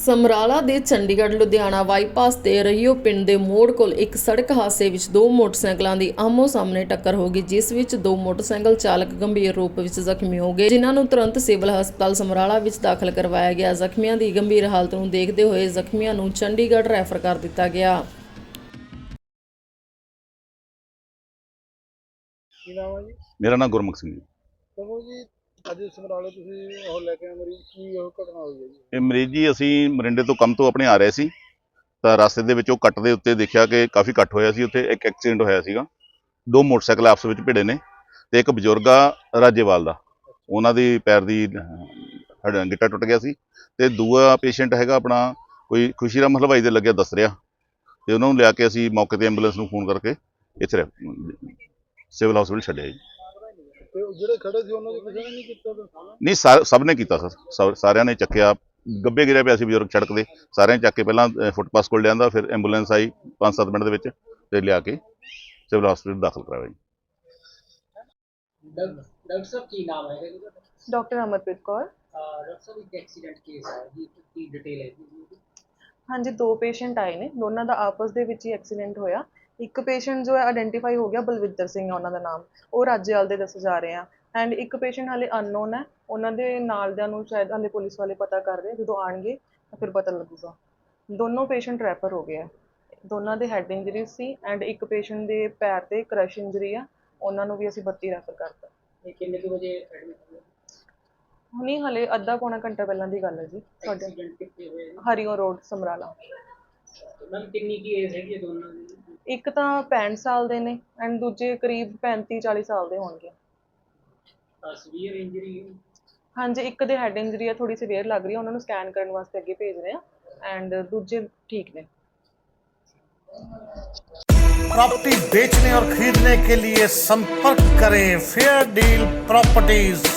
ਸਮਰਾਲਾ ਦੇ ਚੰਡੀਗੜ੍ਹ ਲੁਧਿਆਣਾ ਬਾਈਪਾਸ ਤੇ ਰਹੀਓ ਪਿੰਡ ਦੇ ਮੋੜ ਕੋਲ ਇੱਕ ਸੜਕ ਹਾਦਸੇ ਵਿੱਚ ਦੋ ਮੋਟਰਸਾਈਕਲਾਂ ਦੀ ਆਮੋ ਸਾਹਮਣੇ ਟੱਕਰ ਹੋ ਗਈ ਜਿਸ ਵਿੱਚ ਦੋ ਮੋਟਰਸਾਈਕਲ ਚਾਲਕ ਗੰਭੀਰ ਰੂਪ ਵਿੱਚ ਜ਼ਖਮੀ ਹੋ ਗਏ ਜਿਨ੍ਹਾਂ ਨੂੰ ਤੁਰੰਤ ਸਿਵਲ ਹਸਪਤਾਲ ਸਮਰਾਲਾ ਵਿੱਚ ਦਾਖਲ ਕਰਵਾਇਆ ਗਿਆ। ਜ਼ਖਮੀਆਂ ਦੀ ਗੰਭੀਰ ਹਾਲਤ ਨੂੰ ਦੇਖਦੇ ਹੋਏ ਜ਼ਖਮੀਆਂ ਨੂੰ ਚੰਡੀਗੜ੍ਹ ਰੈਫਰ ਕਰ ਦਿੱਤਾ ਗਿਆ। ਮੇਰਾ ਨਾਮ ਗੁਰਮੁਖ ਸਿੰਘ ਜੀ। ਕਹੋ ਜੀ ਅੱਜ ਸਮਰਾਲੇ ਤੁਸੀਂ ਉਹ ਲੈ ਕੇ ਆਏ ਮਰੀਜ਼ ਕੀ ਉਹ ਘਟਨਾ ਹੋਈ ਹੈ ਜੀ? ਇਹ ਮਰੀਜ਼ ਜੀ, ਅਸੀਂ ਮਰਿੰਡੇ ਤੋਂ ਕੰਮ ਤੋਂ ਆਪਣੇ ਆ ਰਹੇ ਸੀ। ਤਾਂ ਰਸਤੇ ਦੇ ਵਿੱਚ ਉਹ ਕੱਟ ਦੇ ਉੱਤੇ ਦੇਖਿਆ ਕਿ ਕਾਫੀ ਕੱਟ ਹੋਇਆ ਸੀ। ਉੱਥੇ ਇੱਕ ਐਕਸੀਡੈਂਟ ਹੋਇਆ ਸੀਗਾ। ਦੋ ਮੋਟਰਸਾਈਕਲ ਆਪਸ ਵਿੱਚ ਭਿੜੇ ਨੇ ਤੇ ਇੱਕ ਬਜ਼ੁਰਗ ਆ ਰਾਜੇਵਾਲ ਦਾ। ਉਹਨਾਂ ਦੀ ਪੈਰ ਦੀ ਗਿੱਟਾ ਟੁੱਟ ਗਿਆ ਸੀ। ਤੇ ਦੂਆ ਪੇਸ਼ੈਂਟ ਹੈਗਾ ਆਪਣਾ, ਕੋਈ ਖੁਸ਼ੀਰਾਮ ਹਲਵਾਈ ਦੇ ਲੱਗਿਆ ਦੱਸ ਰਿਹਾ। ਤੇ ਉਹਨਾਂ ਨੂੰ ਲਿਆ ਕੇ ਅਸੀਂ ਮੌਕੇ ਤੇ ਐਂਬੂਲੈਂਸ ਨੂੰ ਫੋਨ ਕਰਕੇ ਇੱਥੇ ਸਿਵਲ ਹਸਪੀਟਲ ਛੱਡਿਆ ਜੀ। ਤੇ ਉਹ ਜਿਹੜੇ ਖੜੇ ਸੀ ਉਹਨਾਂ ਨੂੰ ਕਿਸੇ ਨੇ ਨਹੀਂ ਕੀਤਾ ਤਾਂ? ਨਹੀਂ ਸਾ- ਸਭ ਨੇ ਕੀਤਾ ਸਰ। ਸਭ- ਸਾਰਿਆਂ ਨੇ ਚੱਕਿਆ। ਗੱਬੇ ਗਿਰਿਆ ਪਿਆ ਸੀ ਬਜ਼ੁਰਗ ਸੜਕ ਦੇ। ਸਾਰਿਆਂ ਨੇ ਚੱਕ ਕੇ ਪਹਿਲਾਂ ਅਹ, ਫੁੱਟਪਾਥ ਕੋਲ ਲਿਆਂਦਾ ਫਿਰ ਐਂਬੂਲੈਂਸ ਆਈ 5-7 ਮਿੰਟ ਦੇ ਵਿੱਚ ਤੇ ਲਿਆ ਕੇ ਸਿਵਲ ਹਸਪੀਟਲ ਦਾਖਲ ਕਰਾਇਆ ਜੀ। ਡਾਕਟਰ ਡਾਕਟਰ ਸਾਹਿਬ ਕੀ ਨਾਮ ਜੀ ਤੁਹਾਡਾ ਡਾਕਟਰ ਅਮਰਪ੍ਰੀਤ ਕੌਰ। ਅਹ ਡਾਕਟਰ ਸਾਹਿਬ ਇੱਕ ਐਕਸੀਡੈਂਟ ਕੇਸ ਹੈ ਜੀ ਕੀ ਡਿਟੇਲ ਹੈ ਜੀ? ਹਾਂਜੀ ਦੋ ਪੇਸ਼ੈਂਟ ਆਏ ਨੇ। ਦੋਨਾਂ ਦਾ ਆਪਸ ਦੇ ਵਿੱਚ ਹੀ ਐਕਸੀਡੈਂਟ ਹੋਇਆ। ਇੱਕ ਪੇਸ਼ੈਂਟ ਜੋ ਹੈ ਆਇਡੈਂਟੀਫਾਈ ਹੋ ਗਿਆ ਬਲਵਿੰਦਰ ਸਿੰਘ ਉਹਨਾਂ ਦਾ ਨਾਮ। ਉਹ ਰਾਜੇਵਾਲ ਦੇ ਦੱਸੇ ਜਾ ਰਹੇ ਆ। ਐਂਡ ਇੱਕ ਪੇਸ਼ੈਂਟ ਹਾਲੇ ਅਨਨੋਨ ਹੈ। ਉਹਨਾਂ ਦੇ ਨਾਲ ਦਿਆਂ ਨੂੰ ਸ਼ਾਇਦ ਹਾਲੇ ਪੁਲਿਸ ਵਾਲੇ ਪਤਾ ਕਰ ਰਹੇ। ਜਦੋਂ ਆਣਗੇ ਤਾਂ ਫਿਰ ਪਤਾ ਲੱਗੂਗਾ। ਦੋਨੋਂ ਪੇਸ਼ੈਂਟ ਰੈਫਰ ਹੋ ਗਏ ਆ। ਦੋਨਾਂ ਦੇ ਹੈਡ ਇੰਜਰੀ ਸੀ ਐਂਡ ਇੱਕ ਪੇਸ਼ੈਂਟ ਦੇ ਪੈਰ ਤੇ ਕ੍ਰਸ਼ ਇੰਜਰੀ ਆ। ਉਹਨਾਂ ਨੂੰ ਵੀ ਅਸੀਂ 32 ਰੈਫਰ ਕਰਤਾ। ਇਹ ਕਿੰਨੇ ਕੁ ਵਜੇ ਐਡਮਿਟ ਹੋਏ? ਹੁਣੀ ਹਲੇ ਅੱਧਾ ਪੌਣਾ ਘੰਟਾ ਪਹਿਲਾਂ ਦੀ ਗੱਲ ਹੈ ਜੀ। ਜੀ? ਹਰੀਓ ਰੋਡ ਸਮਰਾਲਾ। ਮੈਮ ਕਿੰਨੀ ਕੀ ਏਜ ਹੈਗੀ ਦੋਨਾਂ ਦੀ? ਇੱਕ ਤਾਂ 65 ਸਾਲ ਦੇ ਨੇ ਐਂਡ ਦੂਜੇ ਕਰੀਬ 35 40 ਸਾਲ ਦੇ ਹੋਣਗੇ ਸਵੀਅਰ ਇੰਜਰੀ ਹਾਂਜੀ ਇੱਕ ਦੇ ਹੈਡ ਇੰਜਰੀ ਆ ਥੋੜੀ ਸਿਵੀਅਰ ਲੱਗ ਰਹੀ ਹੈ ਉਹਨਾਂ ਨੂੰ ਸਕੈਨ ਕਰਨ ਵਾਸਤੇ ਅੱਗੇ ਭੇਜ ਰਹੇ ਆ ਐਂਡ ਦੂਜੇ ਠੀਕ ਨੇ प्रॉपर्टी बेचने और खरीदने के लिए संपर्क करें फेयर डील प्रॉपर्टीज